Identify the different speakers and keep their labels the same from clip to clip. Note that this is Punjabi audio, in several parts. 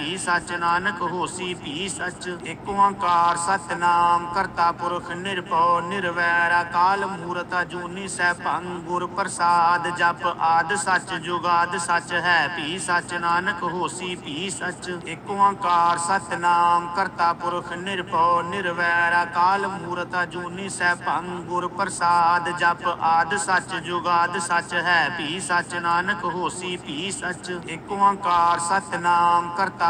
Speaker 1: ਵੀ ਸਚ ਨਾਨਕ ਹੋਸੀ ਵੀ ਸਚ। ਏਕ ਓੰਕਾਰ ਸਤਨਾਮ, ਕਰਤਾ ਪੁਰਖ ਨਿਰਭਉ, ਨਿਰਵੈਰ। ਅਕਾਲ ਮੂਰਤ ਅਜੂਨੀ ਸੈਭੰ, ਗੁਰ ਪ੍ਰਸਾਦ ਜਪ ਆਦ ਸਚ ਜੁਗਾਦ ਸੱਚ ਹੈ। ਵੀ ਸਚ ਨਾਨਕ ਹੋਸੀ ਵੀ ਸਚ। ਏਕ ਓੰਕਾਰ ਸਤਨਾਮ, ਕਰਤਾ ਪੁਰਖ ਨਿਰਭਉ, ਨਿਰਵੈਰ। ਅਕਾਲ ਮੂਰਤ ਅਜੂਨੀ ਸੈਭੰ, ਗੁਰ ਪ੍ਰਸਾਦ ਜਪ ਆਦ ਸਚ ਜੁਗਾਦ ਸਚ ਹੈ। ਵੀ ਸਚ ਨਾਨਕ ਹੋਸੀ ਵੀ ਸਚ। ਏਕ ਓੰਕਾਰ ਸਤਨਾਮ, ਕਰਤਾ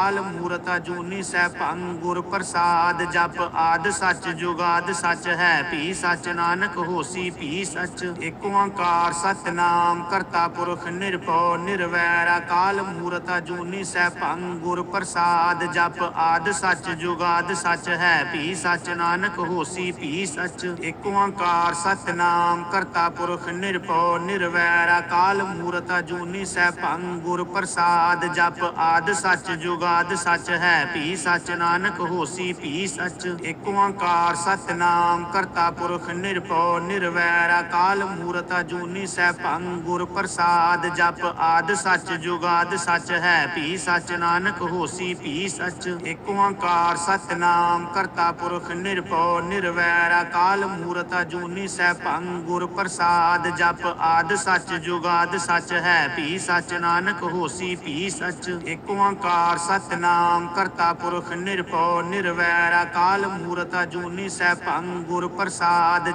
Speaker 1: ਕਾਲ ਮਹੂਰਤਾ ਜੂਨੀ ਸਹਿ ਭੰਗ ਗੁਰ ਪ੍ਰਸਾਦ ਜਪ ਆਦ ਸੱਚ ਜੁਗਾਦ ਸੱਚ ਹੈ। ਭੀ ਸੱਚ ਨਾਨਕ ਹੋਸੀ, ਭੀ ਸੱਚ ਏਕ ਓੰਕਾਰ, ਸਤਨਾਮ ਕਰਤਾ ਪੁਰਖ ਨਿਰਭਉ ਨਿਰਵੈਰ ਅਕਾਲ ਜੂਨੀ ਸਹਿ ਸੈਭੰ ਗੁਰ ਪ੍ਰਸਾਦ ਜਪ ਆਦ ਸੱਚ ਜੁਗਾਦ ਸੱਚ ਹੈ। ਭੀ ਸੱਚ ਨਾਨਕ ਹੋਸੀ, ਭੀ ਸੱਚ ਏਕ ਓੰਕਾਰ, ਸਤਨਾਮ ਕਰਤਾ ਪੁਰਖ ਨਿਰਭਉ ਨਿਰਵੈਰ ਅਕਾਲ ਜੂਨੀ ਸਹਿ ਭੰਗ ਗੁਰ ਪ੍ਰਸਾਦ ਜਪ ਆਦ ਸੱਚ ਜੁਗਾਦ ਸੱਚ ਹੈ ਭੀ ਸੱਚ, ਨਾਨਕ ਹੋਸੀ ਭੀ ਸੱਚ। ਏਕ ਓੰਕਾਰ ਸਤਨਾਮ ਕਰਤਾ ਪੁਰਖ ਨਿਰਭਉ, ਨਿਰਵੈਰ ਅਕਾਲ ਮੂਰਤ ਅਜੂਨੀ ਸੈਭੰ ਗੁਰ ਪ੍ਰਸਾਦ ਜਪ ਆਦ ਸੱਚ, ਜੁਗਾਦ ਸੱਚ ਹੈ ਭੀ ਸੱਚ, ਨਾਨਕ ਹੋਸੀ ਭੀ ਸੱਚ। ਏਕ ਓੰਕਾਰ ਸਤਨਾਮ ਕਰਤਾ ਪੁਰਖ ਨਿਰਭਉ, ਨਿਰਵੈਰ ਅਕਾਲ ਮੂਰਤ ਅਜੂਨੀ ਸੈਭੰ ਗੁਰ ਪ੍ਰਸਾਦ ਜਪ ਆਦ ਸੱਚ, ਜੁਗਾਦ ਸੱਚ ਹੈ ਭੀ ਸੱਚ, ਨਾਨਕ ਹੋਸੀ ਭੀ ਸੱਚ। ਏਕ ਓੰਕਾਰ ਸਤਨਾਮ ਕਰਤਾ ਪੁਰਖ ਨਿਰਭਉ ਨਿਰਵੈਰ ਅਕਾਲ ਮੂਰਤ ਅਜੂਨੀ ਸੈਭੰ ਗੁਰ ਪ੍ਰਸਾਦ